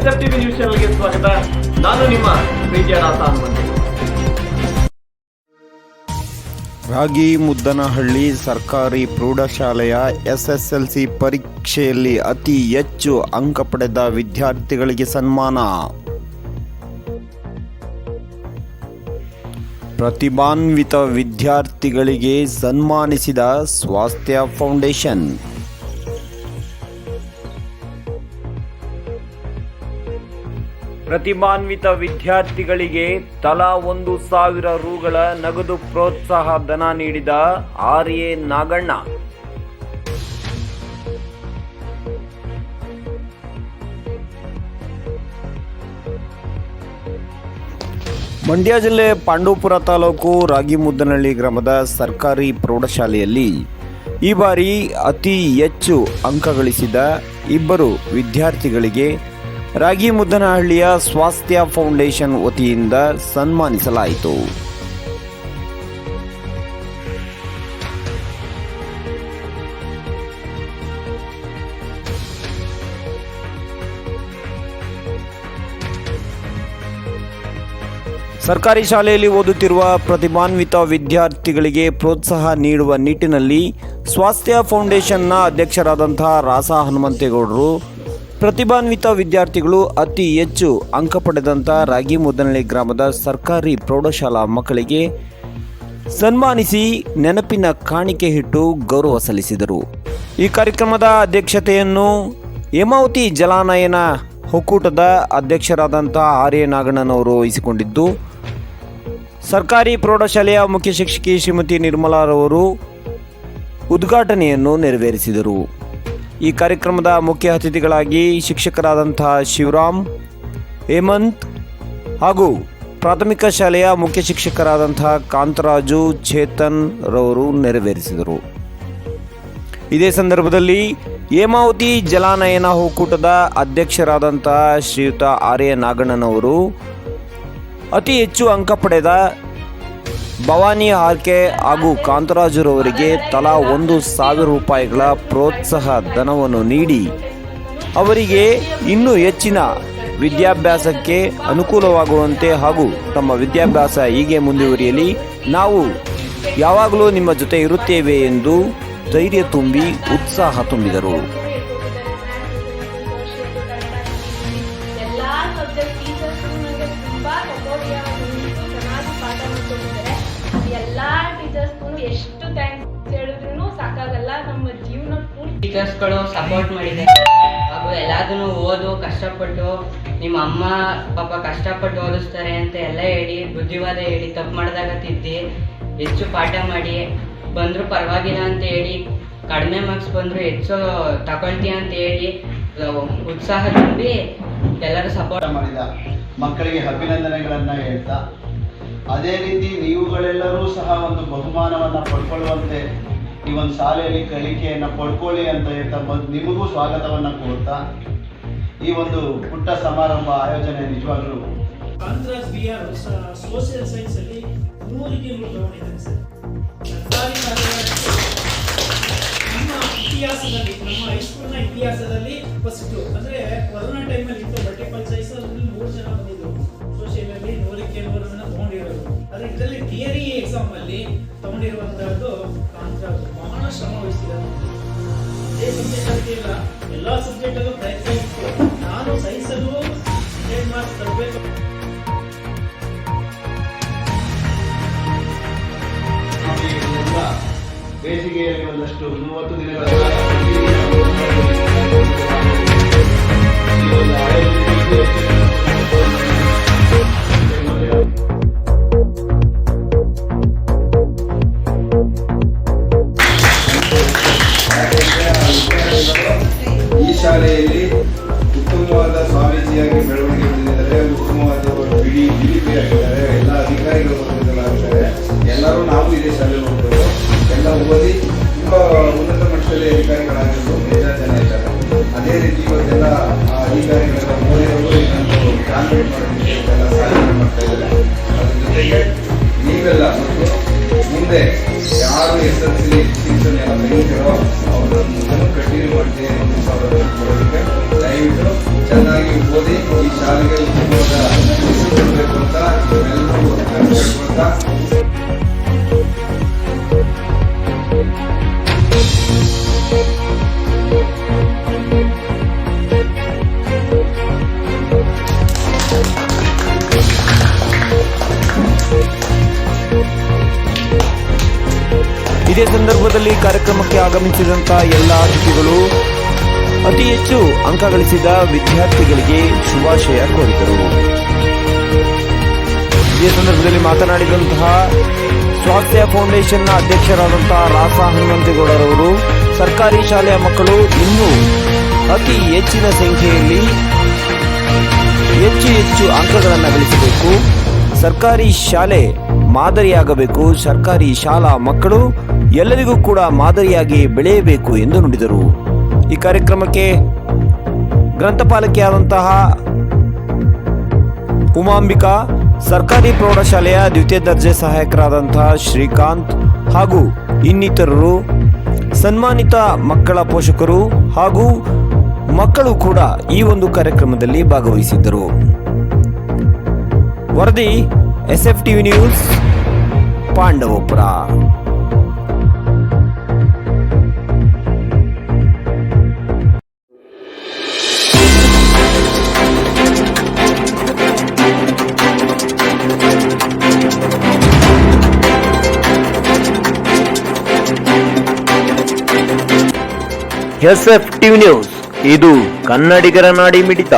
S F TV news ಚಾನಲ್ಗೆ ಸ್ವಾಗತ. ನಾನು ನಿಮ್ಮ ಪ್ರೀತಿಯ ರಾಗಿ ಮುದ್ದನಹಳ್ಳಿ ಸರ್ಕಾರಿ ಪ್ರೌಢಶಾಲೆಯ ಎಸ್ಎಸ್ಎಲ್ಸಿ ಪರೀಕ್ಷೆಯಲ್ಲಿ ಅತಿ ಹೆಚ್ಚು ಅಂಕ ಪಡೆದ ವಿದ್ಯಾರ್ಥಿಗಳಿಗೆ ಸನ್ಮಾನ. ಪ್ರತಿಭಾನ್ವಿತ ವಿದ್ಯಾರ್ಥಿಗಳಿಗೆ ಸನ್ಮಾನಿಸಿದ ಸ್ವಾಸ್ಥ್ಯ ಫೌಂಡೇಶನ್. ಪ್ರತಿಭಾನ್ವಿತ ವಿದ್ಯಾರ್ಥಿಗಳಿಗೆ ತಲಾ ಒಂದು ಸಾವಿರ ರುಗಳ ನಗದು ಪ್ರೋತ್ಸಾಹ ಧನ ನೀಡಿದ ಆರ್ ಎ ನಾಗಣ್ಣ. ಮಂಡ್ಯ ಜಿಲ್ಲೆ ಪಾಂಡವಪುರ ತಾಲೂಕು ರಾಗಿಮುದ್ದನಹಳ್ಳಿ ಗ್ರಾಮದ ಸರ್ಕಾರಿ ಪ್ರೌಢಶಾಲೆಯಲ್ಲಿ ಈ ಬಾರಿ ಅತಿ ಹೆಚ್ಚು ಅಂಕ ಗಳಿಸಿದ ಇಬ್ಬರು ವಿದ್ಯಾರ್ಥಿಗಳಿಗೆ ರಾಗಿಮುದ್ದನಹಳ್ಳಿಯ ಸ್ವಾಸ್ಥ್ಯ ಫೌಂಡೇಶನ್ ವತಿಯಿಂದ ಸನ್ಮಾನಿಸಲಾಯಿತು. ಸರ್ಕಾರಿ ಶಾಲೆಯಲ್ಲಿ ಓದುತ್ತಿರುವ ಪ್ರತಿಭಾನ್ವಿತ ವಿದ್ಯಾರ್ಥಿಗಳಿಗೆ ಪ್ರೋತ್ಸಾಹ ನೀಡುವ ನಿಟ್ಟಿನಲ್ಲಿ ಸ್ವಾಸ್ಥ್ಯ ಫೌಂಡೇಶನ್ನ ಅಧ್ಯಕ್ಷರಾದಂತಹ ರಾಸ ಹನುಮಂತೇಗೌಡರು ಪ್ರತಿಭಾನ್ವಿತ ವಿದ್ಯಾರ್ಥಿಗಳು ಅತಿ ಹೆಚ್ಚು ಅಂಕ ಪಡೆದಂಥ ರಾಗಿ ಮುದ್ದನಹಳ್ಳಿ ಗ್ರಾಮದ ಸರ್ಕಾರಿ ಪ್ರೌಢಶಾಲಾ ಮಕ್ಕಳಿಗೆ ಸನ್ಮಾನಿಸಿ ನೆನಪಿನ ಕಾಣಿಕೆ ಇಟ್ಟು ಗೌರವ ಸಲ್ಲಿಸಿದರು. ಈ ಕಾರ್ಯಕ್ರಮದ ಅಧ್ಯಕ್ಷತೆಯನ್ನು ಹೇಮಾವತಿ ಜಲಾನಯನ ಒಕ್ಕೂಟದ ಅಧ್ಯಕ್ಷರಾದಂಥ ಆರ್ ಎ ನಾಗಣ್ಣನವರು ವಹಿಸಿಕೊಂಡಿದ್ದು, ಸರ್ಕಾರಿ ಪ್ರೌಢಶಾಲೆಯ ಮುಖ್ಯ ಶಿಕ್ಷಕಿ ಶ್ರೀಮತಿ ನಿರ್ಮಲಾರವರು ಉದ್ಘಾಟನೆಯನ್ನು ನೆರವೇರಿಸಿದರು. ಈ ಕಾರ್ಯಕ್ರಮದ ಮುಖ್ಯ ಅತಿಥಿಗಳಾಗಿ ಶಿಕ್ಷಕರಾದಂತಹ ಶಿವರಾಮ್, ಹೇಮಂತ್ ಹಾಗೂ ಪ್ರಾಥಮಿಕ ಶಾಲೆಯ ಮುಖ್ಯ ಶಿಕ್ಷಕರಾದಂತಹ ಕಾಂತರಾಜು, ಚೇತನ್ ರವರು ನೆರವೇರಿಸಿದರು. ಇದೇ ಸಂದರ್ಭದಲ್ಲಿ ಹೇಮಾವತಿ ಜಲಾನಯನ ಒಕ್ಕೂಟದ ಅಧ್ಯಕ್ಷರಾದಂತಹ ಶ್ರೀಯುತ ಆರ್ಯ ನಾಗಣ್ಣನವರು ಅತಿ ಹೆಚ್ಚು ಅಂಕ ಪಡೆದ ಭವಾನಿ ಆರ್ಕೆ ಹಾಗೂ ಕಾಂತರಾಜುರವರಿಗೆ ತಲಾ ಒಂದು ಸಾವಿರ ರೂಪಾಯಿಗಳ ಪ್ರೋತ್ಸಾಹ ಧನವನ್ನು ನೀಡಿ, ಅವರಿಗೆ ಇನ್ನೂ ಹೆಚ್ಚಿನ ವಿದ್ಯಾಭ್ಯಾಸಕ್ಕೆ ಅನುಕೂಲವಾಗುವಂತೆ ಹಾಗೂ ತಮ್ಮ ವಿದ್ಯಾಭ್ಯಾಸ ಹೀಗೆ ಮುಂದುವರಿಯಲಿ, ನಾವು ಯಾವಾಗಲೂ ನಿಮ್ಮ ಜೊತೆ ಇರುತ್ತೇವೆ ಎಂದು ಧೈರ್ಯ ತುಂಬಿ ಉತ್ಸಾಹ ತುಂಬಿದರು. ಎಷ್ಟು ಥ್ಯಾಂಕ್ಸ್ ಹೇಳಿದ್ರು ಸಾಕಾಗಲ್ಲ ನಮ್ಮ ಜೀವನ ಪೂರ್ತಿ ಟೀಚರ್ಸ್ಗಳು ಸಪೋರ್ಟ್ ಮಾಡಿದ್ದಾರೆ ಹಾಗೂ ಎಲ್ಲದನ್ನು ಓದು ಕಷ್ಟಪಟ್ಟು ನಿಮ್ಮ ಅಮ್ಮ ಪಾಪ ಕಷ್ಟಪಟ್ಟು ಓದಿಸ್ತಾರೆ ಅಂತ ಎಲ್ಲ ಹೇಳಿ ಬುದ್ಧಿವಾದ ಹೇಳಿ ತಪ್ಪು ಮಾಡಿದಾಗ ತಿದ್ದಿ ಹೆಚ್ಚು ಪಾಠ ಮಾಡಿ ಬಂದರೂ ಪರವಾಗಿಲ್ಲ ಅಂತ ಹೇಳಿ ಕಡಿಮೆ ಮಾರ್ಕ್ಸ್ ಬಂದರೂ ಹೆಚ್ಚು ತಗೊಳ್ತೀಯ ಅಂತ ಹೇಳಿ ಉತ್ಸಾಹ ತುಂಬಿ ಎಲ್ಲರೂ ಸಪೋರ್ಟ್ ಮಾಡಿದ ಮಕ್ಕಳಿಗೆ ಅಭಿನಂದನೆಗಳನ್ನ ಹೇಳ್ತಾ ಅದೇ ರೀತಿ ನೀವುಗಳೆಲ್ಲರೂ ಸಹ ಒಂದು ಬಹುಮಾನವನ್ನ ಪಡ್ಕೊಳ್ಳುವಂತೆ ಈ ಒಂದು ಶಾಲೆಯಲ್ಲಿ ಕಲಿಕೆಯನ್ನ ಪಡ್ಕೊಳ್ಳಿ ಅಂತ ಹೇಳ್ತಾ ನಿಮಗೂ ಸ್ವಾಗತವನ್ನ ಕೋರ್ತಾ, ಈ ಒಂದು ಪುಟ್ಟ ಸಮಾರಂಭ ಆಯೋಜನೆ ನಿಜವಾಗ್ಲೂ ಸೋಷಿಯಲ್ ಸೈನ್ಸ್ ಅಲ್ಲಿ ಇತಿಹಾಸದಲ್ಲಿ, ನಮ್ಮ ಹೈಸ್ಕೂಲ್ನ ಇತಿಹಾಸದಲ್ಲಿ ಫಸ್ಟ್ ಅಂದ್ರೆ ಕೊರೋನಾ ಟೈಮಲ್ಲಿ ಇತ್ತು ಮಲ್ಟಿಪಲ್ ಅಲ್ಲಿ ಮೂರು ಜನ ಬಂದಿದ್ರು. ಎಕ್ಸಾಮ್ ಅಲ್ಲಿ ತಗೊಂಡಿರುವಂತಹದ್ದು ಕಾಂತರಾಜ್ ಬಹಳ ಶ್ರಮ ವಹಿಸಿದ್ದಾರೆ ಇದೇ ಸಬ್ಜೆಕ್ಟ್ ಅಂತ ಇಲ್ಲ. ಎಲ್ಲಾ ಸಬ್ಜೆಕ್ಟ್ ಅಲ್ಲೂ ಪ್ರಯತ್ನ ಇತ್ತು. ನಾನು ಸೈನ್ಸ್ ಅಲ್ಲೂ ಹಂಡ್ರೆಡ್ ಮಾರ್ಕ್ಸ್ ತರಬೇಕು? ಬೇಸಿಗೆಯಲ್ಲಿ ಒಂದಷ್ಟು ಮೂವತ್ತು ದಿನಗಳ ಕಾಲ ಶಾಲೆಯಲ್ಲಿ ಉತ್ತಮವಾದ ಸ್ವಾಮೀಜಿಯಾಗಿ ಬೆಳವಣಿಗೆ ಹೊಂದಿದ್ದಾರೆ ಉತ್ತಮವಾದ ಬಿಡಿ ಬಿಡಿಪಿ ಆಗಿದ್ದಾರೆ, ಎಲ್ಲ ಅಧಿಕಾರಿಗಳು ಬಂದಿದ್ದಾರೆ. ಎಲ್ಲರೂ ನಾವು ಇದೇ ಶಾಲೆಯಲ್ಲಿ ಹೋಗ್ಬೋದು ಎಲ್ಲ ಓದಿ ತುಂಬ ಉನ್ನತ ಮಟ್ಟದಲ್ಲಿ ಅಧಿಕಾರಿಗಳಾಗಿರ್ಬೋದು ಬೇಜಾರು ಜನ ಇದ್ದಾರೆ. ಅದೇ ರೀತಿ ಇವತ್ತೆಲ್ಲ ಅಧಿಕಾರಿಗಳೆಲ್ಲ ಮೋದಿಯವರು ಇನ್ನೊಂದು ಕಾನ್ವೆಂಟ್ ಮಾಡೋದಕ್ಕೆ ಎಲ್ಲ ಸಹಾಯ ಮಾಡ್ತಾ ಇದ್ದಾರೆ. ಅದ್ರ ಜೊತೆಗೆ ನೀವೆಲ್ಲ ಮುಂದೆ ಯಾರು ಎಸ್ ಎಲ್ ಸಿ ಶಿಕ್ಷಣ ಎಲ್ಲ ತೆಗಿತೀರೋ ಅವ್ರನ್ನ ತಿಳುವಳಿಕೆ ಕೊಡೋದಕ್ಕೆ ದಯವಿಟ್ಟು ಚೆನ್ನಾಗಿ ಓದಿ ಈ ಶಾಲೆಗೆ ಉದ್ಯೋಗ ಅಂತ ನಿಮ್ಮೆಲ್ಲರಿಗೂ ಕೇಳ್ಕೊಳ್ತಾ ಇದೇ ಸಂದರ್ಭದಲ್ಲಿ ಕಾರ್ಯಕ್ರಮಕ್ಕೆ ಆಗಮಿಸಿದಂತ ಎಲ್ಲ ಅತಿಥಿಗಳು ಅತಿ ಹೆಚ್ಚು ಅಂಕ ಗಳಿಸಿದ ವಿದ್ಯಾರ್ಥಿಗಳಿಗೆ ಶುಭಾಶಯ ಕೋರಿದರು. ಇದೇ ಸಂದರ್ಭದಲ್ಲಿ ಮಾತನಾಡಿದಂತಹ ಸ್ವಾಸ್ಥ್ಯ ಫೌಂಡೇಶನ್ನ ಅಧ್ಯಕ್ಷರಾದಂತಹ ರಾಸ ಹನುಮಂತೇಗೌಡರವರು, ಸರ್ಕಾರಿ ಶಾಲೆಯ ಮಕ್ಕಳು ಇನ್ನೂ ಅತಿ ಹೆಚ್ಚಿನ ಸಂಖ್ಯೆಯಲ್ಲಿ ಹೆಚ್ಚು ಹೆಚ್ಚು ಅಂಕಗಳನ್ನು ಗಳಿಸಬೇಕು. ಸರ್ಕಾರಿ ಶಾಲೆ ಮಾದರಿಯಾಗಬೇಕು. ಸರ್ಕಾರಿ ಶಾಲಾ ಮಕ್ಕಳು ಎಲ್ಲರಿಗೂ ಕೂಡ ಮಾದರಿಯಾಗಿ ಬೆಳೆಯಬೇಕು ಎಂದು ನುಡಿದರು. ಈ ಕಾರ್ಯಕ್ರಮಕ್ಕೆ ಗ್ರಂಥಪಾಲಕಿಯಾದಂತಹ ಉಮಾಂಬಿಕಾ, ಸರ್ಕಾರಿ ಪ್ರೌಢಶಾಲೆಯ ದ್ವಿತೀಯ ದರ್ಜೆ ಸಹಾಯಕರಾದಂತಹ ಶ್ರೀಕಾಂತ್ ಹಾಗೂ ಇನ್ನಿತರರು, ಸನ್ಮಾನಿತ ಮಕ್ಕಳ ಪೋಷಕರು ಹಾಗೂ ಮಕ್ಕಳು ಕೂಡ ಈ ಒಂದು ಕಾರ್ಯಕ್ರಮದಲ್ಲಿ ಭಾಗವಹಿಸಿದ್ದರು. ವರದಿ S F TV news Pandavapura. S F TV news ಇದು ಕನ್ನಡಿಗರ ನಾಡಿ ಮಿಡಿತ.